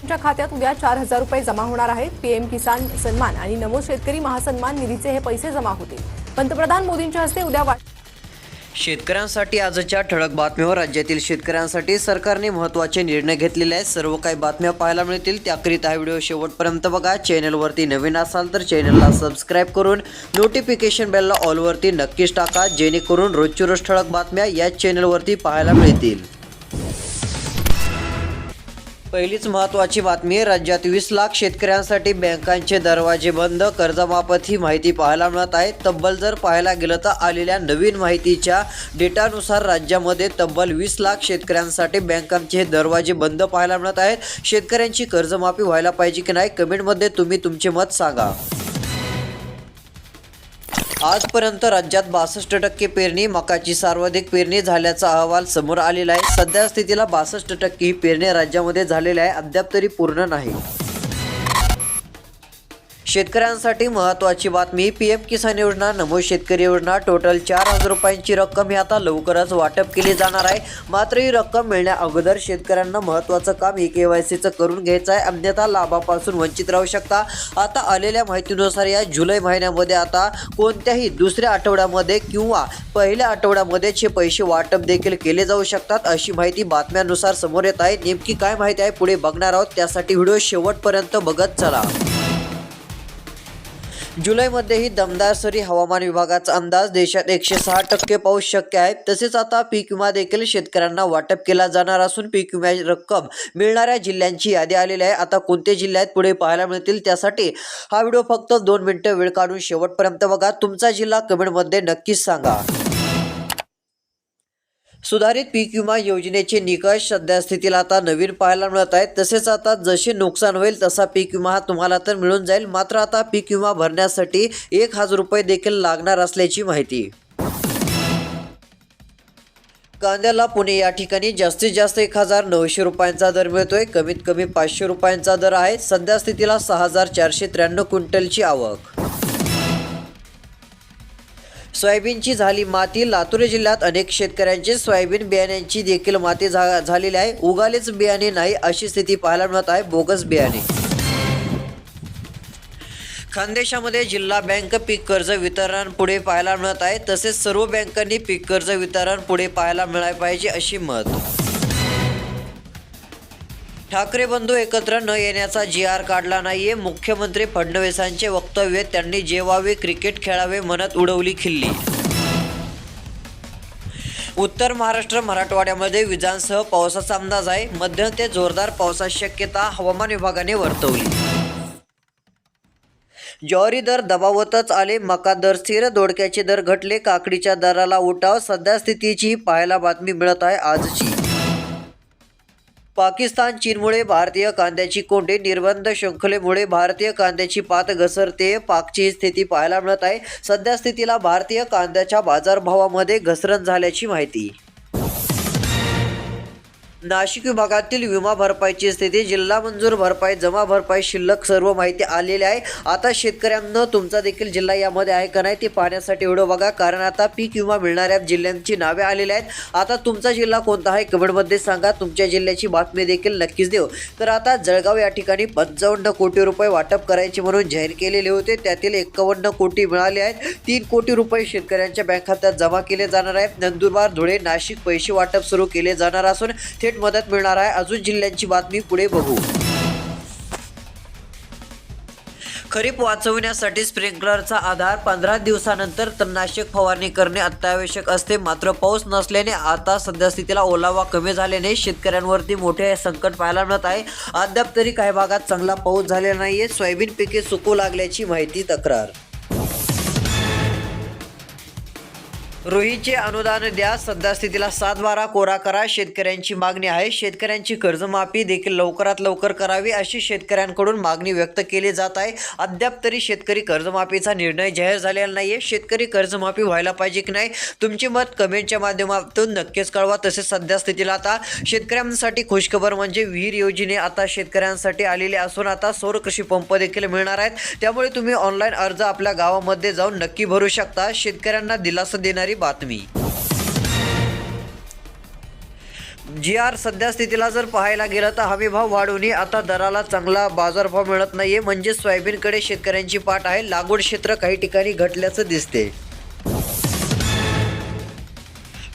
तुमच्या खात्यात उद्या चार हजार रुपये जमा होणार आहेत. पीएम किसान सन्मान आणि नमो शेतकरी महासन्मान निधीचे हे पैसे जमा होतील. पंतप्रधान मोदींच्या हस्ते उद्या वाट शेतकऱ्यांसाठी आजच्या ठळक बातमीवर राज्यातील शेतकऱ्यांसाठी सरकारने महत्त्वाचे निर्णय घेतलेले आहेत. सर्व काही बातम्या पाहायला मिळतील. त्याकरिता हा व्हिडिओ शेवटपर्यंत बघा. चॅनलवरती नवीन असाल तर चॅनलला सबस्क्राईब करून नोटिफिकेशन बेलला ऑलवरती नक्कीच टाका जेणेकरून रोजची रोज ठळक बातम्या याच चॅनलवरती पाहायला मिळतील. पहिलीच महत्त्वाची बातमी राज्यात वीस लाख शेतकऱ्यांसाठी बँकांचे दरवाजे बंद कर्जमाफत ही माहिती पाहायला मिळत आहे. तब्बल जर पाहायला गेलं तर आलेल्या नवीन माहितीच्या डेटानुसार राज्यामध्ये तब्बल वीस लाख शेतकऱ्यांसाठी बँकांचे हे दरवाजे बंद पाहायला मिळत आहेत. शेतकऱ्यांची कर्जमाफी व्हायला पाहिजे की नाही कमेंटमध्ये तुम्ही तुमचे मत सांगा. आजपर्यंत राज्यात बासष्ट टक्के पेरणी मकाची सर्वाधिक पेरणी झाल्याचा अहवाल समोर आलेला आहे. सध्या स्थितीला बासष्ट टक्के ही पेरणी राज्यामध्ये झालेली आहे. अद्याप तरी पूर्ण नाही. शेतकऱ्यांसाठी महत्त्वाची बातमी पी एम किसान योजना नमो शेतकरी योजना टोटल चार हजार रुपयांची रक्कम ही आता लवकरच वाटप केली जाणार आहे. मात्र ही रक्कम मिळण्या अगोदर शेतकऱ्यांना महत्त्वाचं काम हे के वाय सीचं करून घ्यायचं आहे. अन्यथा लाभापासून वंचित राहू शकता. आता आलेल्या माहितीनुसार या जुलै महिन्यामध्ये आता कोणत्याही दुसऱ्या आठवड्यामध्ये किंवा पहिल्या आठवड्यामध्येच हे पैसे वाटप देखील केले जाऊ शकतात अशी माहिती बातम्यानुसार समोर येत आहे. नेमकी काय माहिती आहे पुढे बघणार आहोत. त्यासाठी व्हिडिओ शेवटपर्यंत बघत चला. जुलैमध्येही दमदार सरी हवामान विभागाचा अंदाज देशात एकशे सहा टक्के पाऊस शक्य आहे. तसेच आता पीक विमा देखील शेतकऱ्यांना वाटप केला जाणार असून पीक विमा रक्कम मिळणाऱ्या जिल्ह्यांची यादी आलेली आहे. आता कोणते जिल्ह्यात पुढे पाहायला मिळतील त्यासाठी हा व्हिडिओ फक्त दोन मिनिटं वेळ काढून शेवटपर्यंत बघा. तुमचा जिल्हा कमेंटमध्ये नक्कीच सांगा. सुधारित पीक विमा योजनेचे निकष सध्यास्थितीला आता नवीन पाहायला मिळत आहेत. तसेच आता जसे नुकसान होईल तसा पीक विमा हा तुम्हाला तर मिळून जाईल. मात्र आता पीक विमा भरण्यासाठी एक हजार रुपये देखील लागणार असल्याची माहिती. कांद्याला पुणे या ठिकाणी जास्तीत जास्त एक हजार नऊशे रुपयांचा दर मिळतोय. कमीत कमी पाचशे रुपयांचा दर आहे. सध्या स्थितीला सहा हजार चारशे त्र्याण्णव क्विंटलची आवक. सोयाबीनची झाली माती. लातूर जिल्ह्यात अनेक शेतकऱ्यांचे सोयाबीन बियाण्यांची देखील माती झा झालेली आहे. उगालेच बियाणे नाही अशी स्थिती पाहायला मिळत आहे. बोगस बियाणे. खानदेशामध्ये जिल्हा बँक पीक कर्ज वितरण पुढे पाहायला मिळत आहे. तसेच सर्व बँकांनी पीक कर्ज वितरण पुढे पाहायला मिळायला पाहिजे अशी मत. ठाकरे बंधू एकत्र न येण्याचा जी आर काढला नाहीये. मुख्यमंत्री फडणवीसांचे वक्तव्य त्यांनी जेवावे क्रिकेट खेळावे म्हणत उडवली खिल्ली. उत्तर महाराष्ट्र मराठवाड्यामध्ये विजांसह पावसाचा अंदाज आहे. मध्यम ते जोरदार पावसाची शक्यता हवामान विभागाने वर्तवली. ज्वारी दर दबावतच आले. मका दर स्थिर दोडक्याचे दर घटले. काकडीच्या दराला उठाव. सध्या स्थितीची पाहायला बातमी मिळत आहे आजची. पाकिस्तान चीनमुळे भारतीय कांद्याची कोंडी निर्बंध शृंखलेमुळे भारतीय कांद्याची पात घसरते. पाकची ही स्थिती पाहायला मिळत आहे. सध्या स्थितीला भारतीय कांद्याच्या बाजारभावामध्ये घसरण झाल्याची माहिती. नाशिक विभागातील विमा भरपाईची स्थिती जिल्हा मंजूर भरपाई जमा भरपाई शिल्लक सर्व माहिती आलेली आहे. आता शेतकऱ्यांना तुमचा देखील जिल्हा यामध्ये आहे का नाही ते पाहण्यासाठी व्हिडिओ बघा कारण आता पीक विमा मिळणाऱ्या जिल्ह्यांची नावे आलेली आहेत. आता तुमचा जिल्हा कोणता आहे कमेंटमध्ये सांगा. तुमच्या जिल्ह्याची बातमी देखील नक्कीच देऊ. तर आता जळगाव या ठिकाणी पंचावन्न कोटी रुपये वाटप करायचे म्हणून जाहीर केलेले होते. त्यातील एक्कावन्न कोटी मिळाले आहेत. तीन कोटी रुपये शेतकऱ्यांच्या बँक खात्यात जमा केले जाणार आहेत. नंदुरबार धुळे नाशिक पैसे वाटप सुरू केले जाणार असून थेट मदत मिळणार आहे. अजून जिल्ह्यांची बातमी पुढे बघू. खरीप वाचवण्यासाठी स्प्रिंकलरचा आधार पंधरा दिवसानंतर तणनाशक फवारणी करणे अत्यावश्यक असते. मात्र पाऊस नसल्याने आता सध्या स्थितीला ओलावा कमी झाल्याने शेतकऱ्यांवरती मोठे संकट पाहायला मिळत आहे. अद्याप तरी काही भागात चांगला पाऊस झालेला नाहीये. सोयाबीन पिके सुकू लागल्याची माहिती तक्रार. रोहीचे अनुदान द्या. सध्या स्थितीला सात बारा कोरा करा. शेतकऱ्यांची मागणी आहे. शेतकऱ्यांची कर्जमाफी देखील लवकरात लवकर करावी अशी शेतकऱ्यांकडून मागणी व्यक्त केली जात आहे. अद्याप तरी शेतकरी कर्जमाफीचा निर्णय जाहीर झालेला नाही आहे शेतकरी कर्जमाफी व्हायला पाहिजे की नाही तुमचे मत कमेंटच्या माध्यमातून नक्कीच कळवा. तसेच सध्या स्थितीला आता शेतकऱ्यांसाठी खुशखबर म्हणजे विहीर योजने आता शेतकऱ्यांसाठी आलेली असून आता सौर कृषी पंप देखील मिळणार आहेत. त्यामुळे तुम्ही ऑनलाईन अर्ज आपल्या गावामध्ये जाऊन नक्की भरू शकता. शेतकऱ्यांना दिलासा देणारी बातमी. जी आर सध्या स्थितीला जर पाहायला गेलं तर हमीभाव वाढूनही आता दराला चांगला बाजारभाव मिळत नाहीये. म्हणजे सोयाबीनकडे शेतकऱ्यांची पाठ आहे. लागवड क्षेत्र काही ठिकाणी घटल्याचं दिसते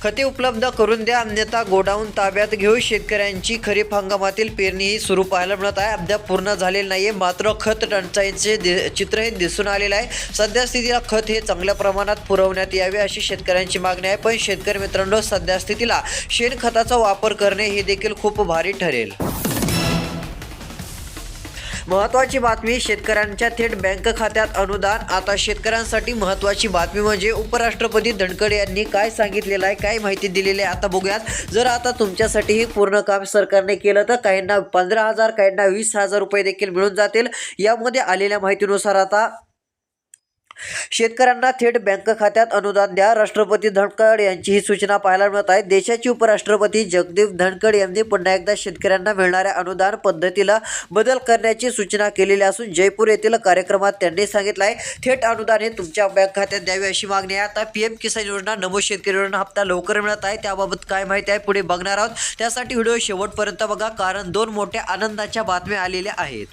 खते उपलब्ध करून द्या. अन्यथा गोडाऊन ताब्यात घेऊ शेतकऱ्यांची खरीप हंगामातील पेरणी ही सुरू पाहायला मिळत आहे. अद्याप पूर्ण झालेली नाही आहे मात्र खत टंचाईचे दि- चित्र हे दिसून आलेलं आहे. सध्या स्थितीला खत हे चांगल्या प्रमाणात पुरवण्यात यावे अशी शेतकऱ्यांची मागणी आहे. पण शेतकरी मित्रांनो सध्या स्थितीला शेणखताचा वापर करणे हे देखील खूप भारी ठरेल. महत्वाची बातमी शेतकऱ्यांच्या थेट बँक खात्यात अनुदान. आता शेतकऱ्यांसाठी महत्वाची बातमी म्हणजे उपराष्ट्रपती धनखडे यांनी काय सांगितलेलं आहे काय माहिती दिलेली आहे आता बघूयात. जर आता तुमच्यासाठी हे पूर्ण काम सरकारने केलं तर काहींना पंधरा हजार काहींना वीस हजार रुपये देखील मिळून जातील. यामध्ये आलेल्या माहितीनुसार आता शेतकऱ्यांना थेट बँक खात्यात अनुदान द्या. राष्ट्रपती धनखड यांची ही सूचना पाहायला मिळत आहे. देशाचे उपराष्ट्रपती जगदीप धनखड यांनी पुन्हा एकदा शेतकऱ्यांना मिळणाऱ्या अनुदान पद्धतीला बदल करण्याची सूचना केलेली असून जयपूर येथील कार्यक्रमात त्यांनी सांगितलं आहे थेट अनुदान हे तुमच्या बँक खात्यात द्यावे अशी मागणी आहे. आता पी एम किसान योजना नमो शेतकरी योजना हप्ता लवकर मिळत आहे. त्याबाबत काय माहिती आहे पुढे बघणार आहोत. त्यासाठी व्हिडिओ शेवटपर्यंत बघा कारण दोन मोठ्या आनंदाच्या बातम्या आलेल्या आहेत.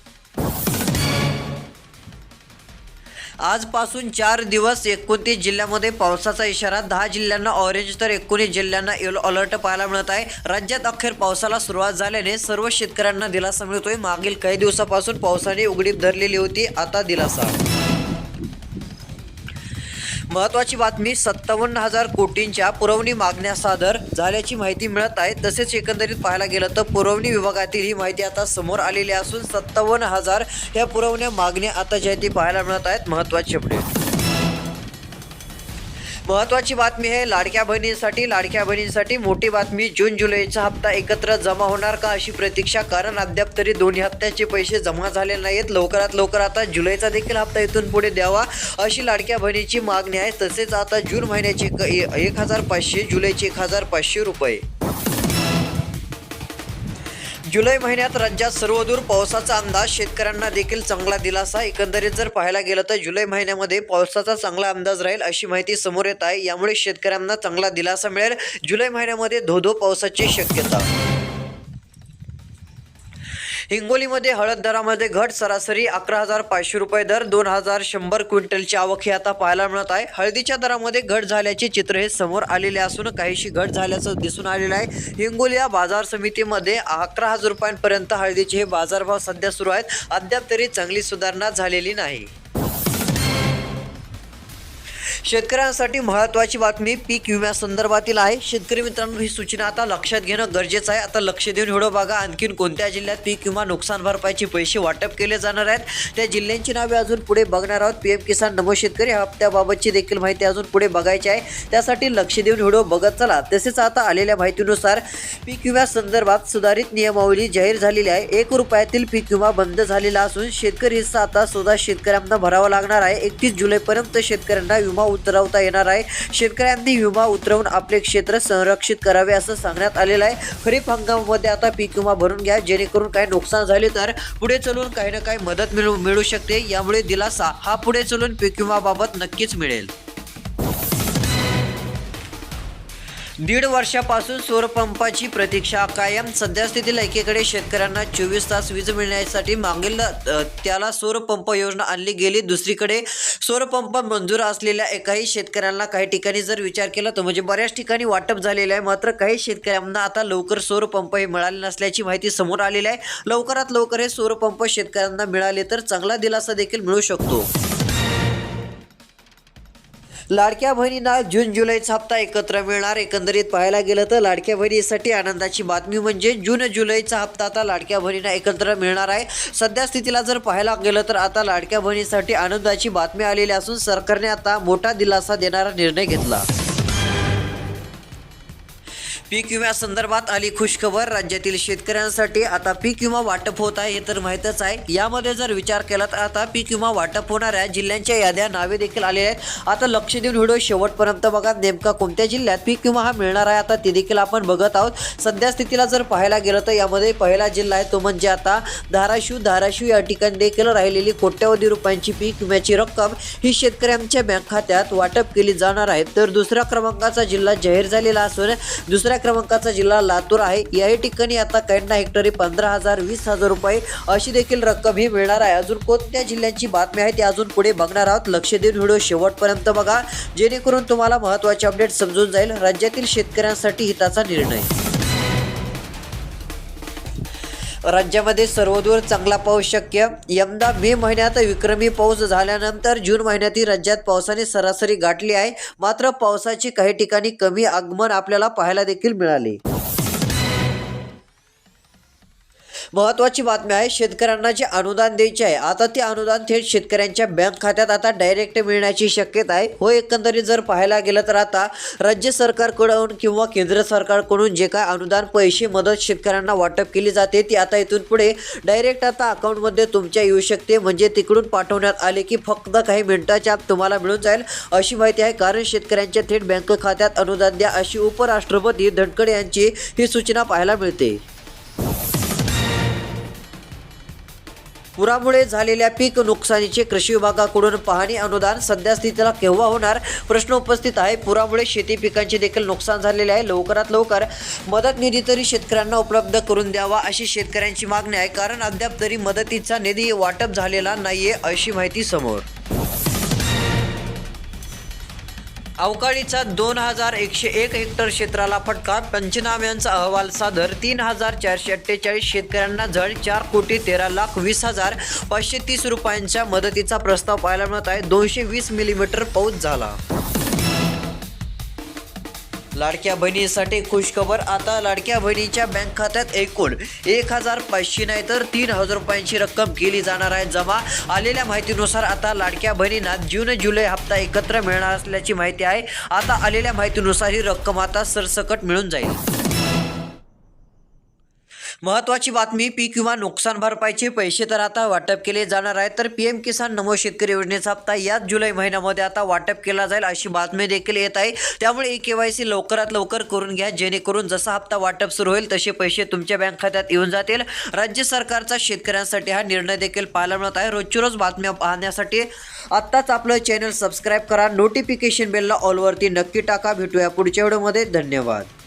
आजपासून चार दिवस एकोणतीस जिल्ह्यामध्ये पावसाचा इशारा दहा जिल्ह्यांना ऑरेंज तर एकोणीस जिल्ह्यांना येलो अलर्ट पाहायला मिळत आहे. राज्यात अखेर पावसाला सुरुवात झाल्याने सर्व शेतकऱ्यांना दिलासा मिळतोय. मागील काही दिवसापासून पावसाने उघडीप धरलेली होती आता दिलासा. महत्वाची बातमी सत्तावन्न हजार कोटींच्या पुरवणी मागण्या सादर झाल्याची माहिती मिळत आहे. तसेच एकंदरीत पाहायला गेलं तर पुरवणी विभागातील ही माहिती आता समोर आलेली असून सत्तावन्न हजार या पुरवण्या मागण्या आता ज्या ती पाहायला मिळत आहेत. महत्वाची अपडेट. महत्वाची बातमी आहे लाडक्या बहिणींसाठी लाडक्या बहिणींसाठी मोठी बातमी जून जुलैचा हप्ता एकत्र जमा होणार का अशी प्रतीक्षा? कारण अद्याप तरी दोन्ही हप्त्याचे पैसे जमा झाले नाहीत. लवकरात लवकर आता जुलैचा देखील हप्ता इथून पुढे द्यावा अशी लाडक्या बहिणीची मागणी आहे. तसेच आता जून महिन्याचे एक- ए- एक हजार पाचशे जुलैचे एक हजार पाचशे रुपये. जुलै महिन्यात राज्यात सर्वदूर पावसाचा अंदाज शेतकऱ्यांना देखील चांगला दिलासा. एकंदरीत जर पाहायला गेलं तर जुलै महिन्यामध्ये पावसाचा चांगला अंदाज राहील अशी माहिती समोर येत आहे. यामुळे शेतकऱ्यांना चांगला दिलासा मिळेल. जुलै महिन्यामध्ये धोधो पावसाची शक्यता. हिंगोलीमध्ये हळद दरामध्ये घट सरासरी अकरा हजार पाचशे रुपये दर दोन हजार शंभर क्विंटलची आवक ही आता पाहायला मिळत आहे. हळदीच्या दरामध्ये घट झाल्याचे चित्र हे समोर आलेले असून काहीशी घट झाल्याचं दिसून आलेलं आहे. हिंगोली या बाजार समितीमध्ये अकरा हजार रुपयांपर्यंत हळदीचे हे बाजारभाव सध्या सुरू आहेत. अद्याप तरी चांगली सुधारणा झालेली नाही. शेतकऱ्यांसाठी महत्त्वाची बातमी पीक विम्यासंदर्भातील आहे. शेतकरी मित्रांनो ही सूचना आता लक्षात घेणं गरजेचं आहे. आता लक्ष देऊन व्हिडिओ बघा. आणखीन कोणत्या जिल्ह्यात पीक विमा नुकसान भरपाईचे पैसे वाटप केले जाणार आहेत त्या जिल्ह्यांची नावे अजून पुढे बघणार आहोत. पी एम किसान नमो शेतकरी हप्त्याबाबतची देखील माहिती अजून पुढे बघायची आहे. त्यासाठी लक्ष देऊन व्हिडिओ बघत चला. तसेच आता आलेल्या माहितीनुसार पीक विम्यासंदर्भात सुधारित नियमावली जाहीर झालेली आहे. एक रुपयातील पीक विमा बंद झालेला असून शेतकरी हिस्सा आता सुद्धा शेतकऱ्यांना भरावा लागणार आहे. एकतीस जुलैपर्यंत शेतकऱ्यांना विमा उतरवता येणार आहे. शेतकऱ्यांनी विमा उतरवून आपले क्षेत्र संरक्षित करावे असं सांगण्यात आलेलं आहे. खरीप हंगामामध्ये आता पीक विमा भरून घ्या. जेणेकरून काही नुकसान झाले तर पुढे चलून काही ना काही मदत मिळू मिळू शकते. यामुळे दिलासा हा पुढे चलून पीक विमाबाबत नक्कीच मिळेल. दीड वर्षापासून सौरपंपाची प्रतीक्षा कायम. सध्यास्थितीला एकीकडे शेतकऱ्यांना चोवीस तास वीज मिळण्यासाठी मागील त्याला सौरपंप योजना आणली गेली. दुसरीकडे सौरपंप मंजूर असलेल्या एकाही शेतकऱ्यांना काही ठिकाणी जर विचार केला तर म्हणजे बऱ्याच ठिकाणी वाटप झालेलं आहे. मात्र काही शेतकऱ्यांना आता लवकर सौरपंप हे मिळाले नसल्याची माहिती समोर आलेली आहे. लवकरात लवकर हे सौरपंप शेतकऱ्यांना मिळाले तर चांगला दिलासा देखील मिळू शकतो. लाडक्या बहिणींना जून जुलैचा हप्ता एकत्र मिळणार. एकंदरीत पाहायला गेलं तर लाडक्या बहिणीसाठी आनंदाची बातमी म्हणजे जून जुलैचा हप्ता आता लाडक्या बहिणींना एकत्र मिळणार आहे. सध्या स्थितीला जर पाहायला गेलं तर आता लाडक्या बहिणीसाठी आनंदाची बातमी आलेली असून सरकारने आता मोठा दिलासा देणारा निर्णय घेतला. पीक विम्यासंदर्भात आली खुशखबर राज्यातील शेतकऱ्यांसाठी आता पीक विमा वाटप होत आहे हे तर माहीतच आहे. यामध्ये जर विचार केला तर आता पीक विमा वाटप होणाऱ्या जिल्ह्यांच्या याद्या नावे देखील आलेल्या आहेत. आता लक्ष देऊन व्हिडिओ शेवटपर्यंत बघा. नेमका कोणत्या जिल्ह्यात पीक विमा हा मिळणार आहे आता ते देखील आपण बघत आहोत. सध्या स्थितीला जर पाहायला गेलं तर यामध्ये पहिला जिल्हा आहे तो म्हणजे आता धाराशिव. धाराशिव या ठिकाणी देखील राहिलेली कोट्यवधी रुपयांची पीक विम्याची रक्कम ही शेतकऱ्यांच्या बँक खात्यात वाटप केली जाणार आहे. तर दुसऱ्या क्रमांकाचा जिल्हा जाहीर झालेला असून दुसऱ्या क्रमांकाचा जिल्हा लातूर आहे. याही ठिकाणी आता काहींना हेक्टरी पंधरा हजार वीस हजार रुपये अशी देखील रक्कम ही मिळणार आहे. अजून कोणत्या जिल्ह्यांची बातमी आहे ती अजून पुढे बघणार आहोत. लक्ष देऊन व्हिडिओ शेवटपर्यंत बघा. जेणेकरून तुम्हाला महत्त्वाचे अपडेट समजून जाईल. राज्यातील शेतकऱ्यांसाठी हिताचा निर्णय. राज्यामध्ये सर्वदूर चांगला पाऊस शक्य. यंदा मे महिन्यात विक्रमी पाऊस झाल्यानंतर जून महिन्यातील राज्यात पावसाने सरासरी गाठली आहे. मात्र पावसाची काही ठिकाणी कमी आगमन आपल्याला पाहायला देखील मिळाले. महत्त्वाची बातमी आहे शेतकऱ्यांना जे अनुदान द्यायचे आहे आता ते अनुदान थेट शेतकऱ्यांच्या बँक खात्यात आता डायरेक्ट मिळण्याची शक्यता आहे. हो एकंदरीत जर पाहायला गेलं तर आता राज्य सरकारकडून किंवा केंद्र सरकारकडून जे काय अनुदान पैसे मदत शेतकऱ्यांना वाटप केली जाते ती आता इथून पुढे डायरेक्ट आता अकाउंटमध्ये तुमच्या येऊ शकते. म्हणजे तिकडून पाठवण्यात आले की फक्त काही मिनिटाच्या आत तुम्हाला मिळून जाईल. अशी माहिती आहे कारण शेतकऱ्यांच्या थेट बँक खात्यात अनुदान द्या अशी उपराष्ट्रपती धनखडे यांची ही सूचना पाहायला मिळते. पुरामुळे झालेल्या पीक नुकसानीचे कृषी विभागाकडून पाहणी अनुदान सध्या स्थितीला केव्हा होणार? प्रश्न उपस्थित आहे. पुरामुळे शेती पिकांचे देखील नुकसान झालेले आहे. लवकरात लवकर मदत निधी तरी शेतकऱ्यांना उपलब्ध करून द्यावा अशी शेतकऱ्यांची मागणी आहे. कारण अद्याप तरी मदतीचा निधी वाटप झालेला नाहीये अशी माहिती समोर. अवकाळीचा दोन हजार एकशे एक हेक्टर क्षेत्राला फटका. पंचनाम्यांचा अहवाल सादर. तीन हजार चारशे अठ्ठेचाळीस शेतकऱ्यांना जळ चार कोटी तेरा लाख वीस हजार पाचशे तीस रुपयांच्या मदतीचा प्रस्ताव पाहायला मिळत आहे. दोनशे वीस मिलीमीटर पाऊस झाला. लाडक्या बहिणीसाठी खुशखबर. आता लाडक्या बहिणीच्या बँक खात्यात एकूण एक हजार पाचशे नाही तर तीन हजार रुपयांची रक्कम केली जाणार आहे. जमा आलेल्या माहितीनुसार आता लाडक्या बहिणींना जून जुलै हप्ता एकत्र मिळणार असल्याची माहिती आहे. आता आलेल्या माहितीनुसार ही रक्कम आता सरसकट मिळून जाईल. महत्वाची बातमी पीक विमा नुकसान भरपाईचे पैसे तर आता वाटप केले जाणार आहे तर पी एम किसान नमो शेतकरी योजनेचा हप्ता याच जुलै महिन्यामध्ये आता वाटप केला जाईल अशी बातमी देखील येत आहे. त्यामुळे ई के वाय सी लवकरात लवकर करून घ्या जेणेकरून जसा हप्ता वाटप सुरू होईल तसे पैसे तुमच्या बँक खात्यात येऊन जातील. राज्य सरकारचा शेतकऱ्यांसाठी हा निर्णय देखील पाहायला मिळत आहे. रोजची रोज बातम्या पाहण्यासाठी आत्ताच आपलं चॅनल सबस्क्राईब करा नोटिफिकेशन बेलला ऑलवरती नक्की टाका. भेटूया पुढच्या व्हिडिओमध्ये. धन्यवाद.